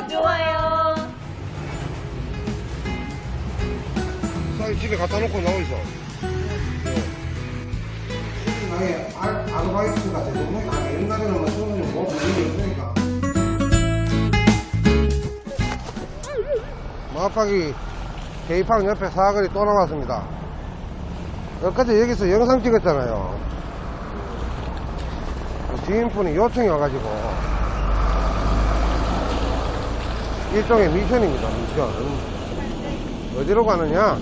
구독, 좋아요. 쌀 집에 갖다 놓고 나와 있어. 나의 알- 아르바이트가 되겠네. 아, 옛날에는 뭐 소문이 뭐 별로 없으니까. 마파기 게이팡 옆에 사거리 또 나왔습니다. 엊그제 여기서 영상 찍었잖아요. 지인분이 요청이 와가지고 일종의 미션입니다. 미션. 어디로 가느냐?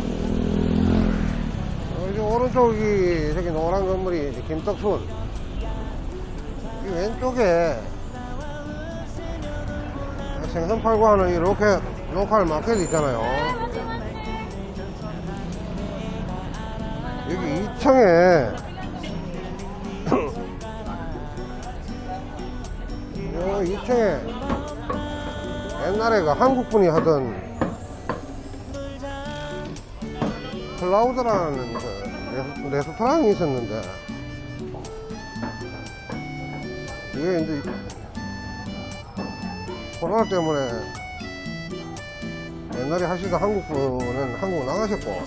여기 오른쪽이 저기 노란 건물이 김떡순. 이 왼쪽에 생선 팔고 하는 이 로켓 로컬 마켓 있잖아요. 여기 2층에 요 2층에 옛날에 그 한국 분이 하던 클라우드라는 그 레스- 레스 토랑이 있었는데. 이게 이제 코로나 때문에 옛날에 하시던 한국 분은 한국 나가셨고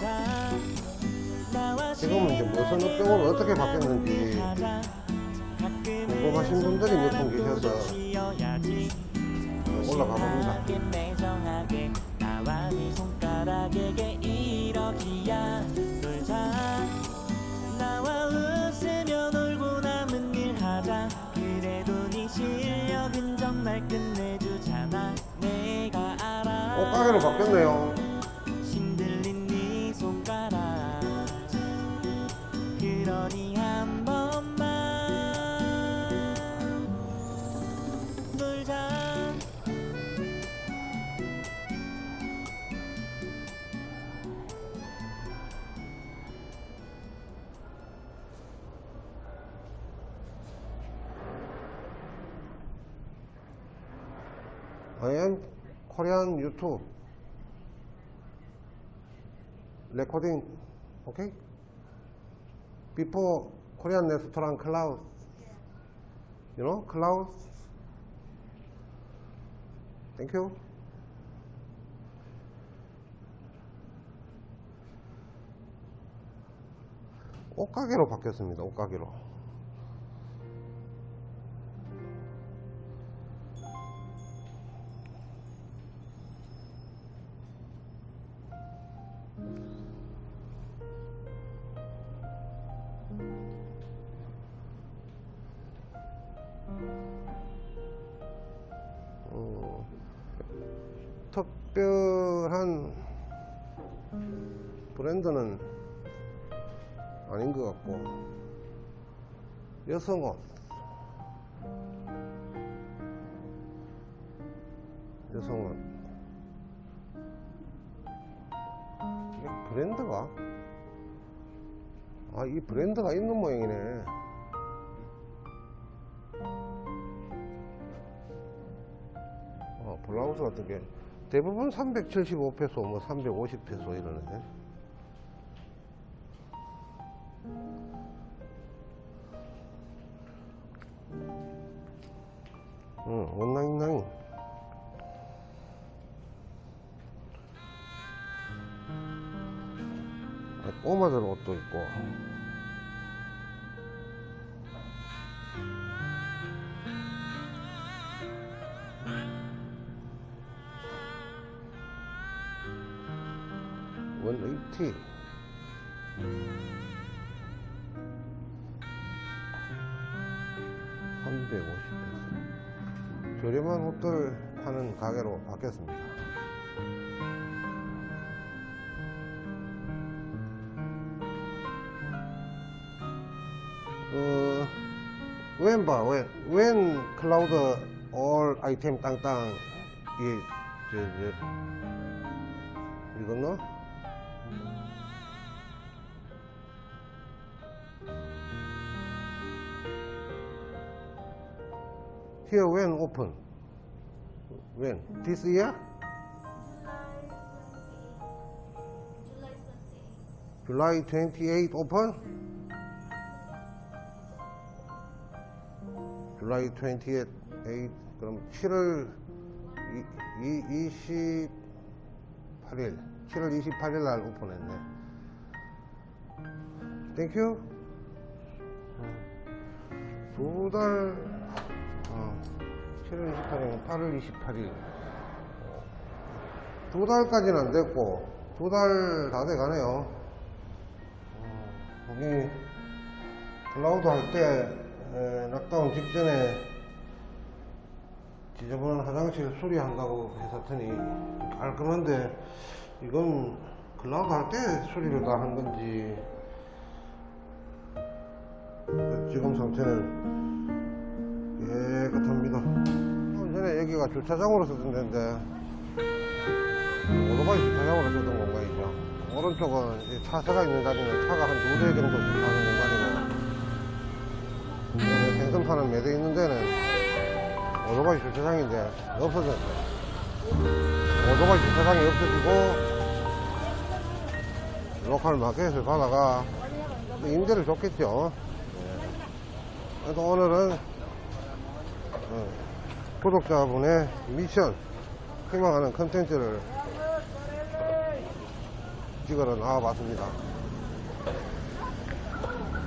지금은 이제 무슨 업종으로 어떻게 바뀌었는지 궁금하신 분들이 몇 분 계셔서 올라가 봅니다. 손가락에게 이러기야 놀자 I am Korean YouTube. Recording, okay? Before Korean restaurant close. You know, close. Thank you. 옷가게로 바뀌었습니다. 옷가게로. 특별한 브랜드는 아닌 것 같고 여성옷. 여성옷. 브랜드가? 아 이 브랜드가 있는 모양이네 블라우스 같은 게 대부분 375페소, 뭐 350페소 이러네. 응, 원나잇나잇. 아, 꼬마들 옷도 있고. 원 에이티. (350페소) 저렴한 옷들 파는 가게로 바뀌었습니다. 어, 웬 봐, 웬, 웬 클라우드 올 아이템 땅땅, 이, 저, 저, 이거나? Here when open? When? This year? July 28 open? July 28 그럼 7월 이, 28일, 7월 28일 날 오픈했네. 땡큐. 두 달, 어, 7월 28일, 8월 28일. 두 달까지는 안 됐고, 두 달 다 돼 가네요. 어, 거기, 클라우드 할 때, 에, 락다운 직전에 지저분한 화장실 수리한다고 했었더니 깔끔한데 이건 클라우드 할 때 수리를 다 한 건지 지금 상태는 깨끗합니다 좀 전에 여기가 주차장으로 쓰던 데인데 오토바이 주차장으로 쓰던 공간이죠 오른쪽은 차세가 있는 자리는 차가 한 두 대 정도 주차하는 공간이고 그다음에 생선 파는 매대 있는 데는 오토바이 주차장인데 없어졌네. 오토바이 주차장이 없어지고 로컬 마켓을 가다가 임대를 줬겠죠. 예. 그래서 오늘은 어, 구독자분의 미션 희망하는 컨텐츠를 찍으러 나와봤습니다.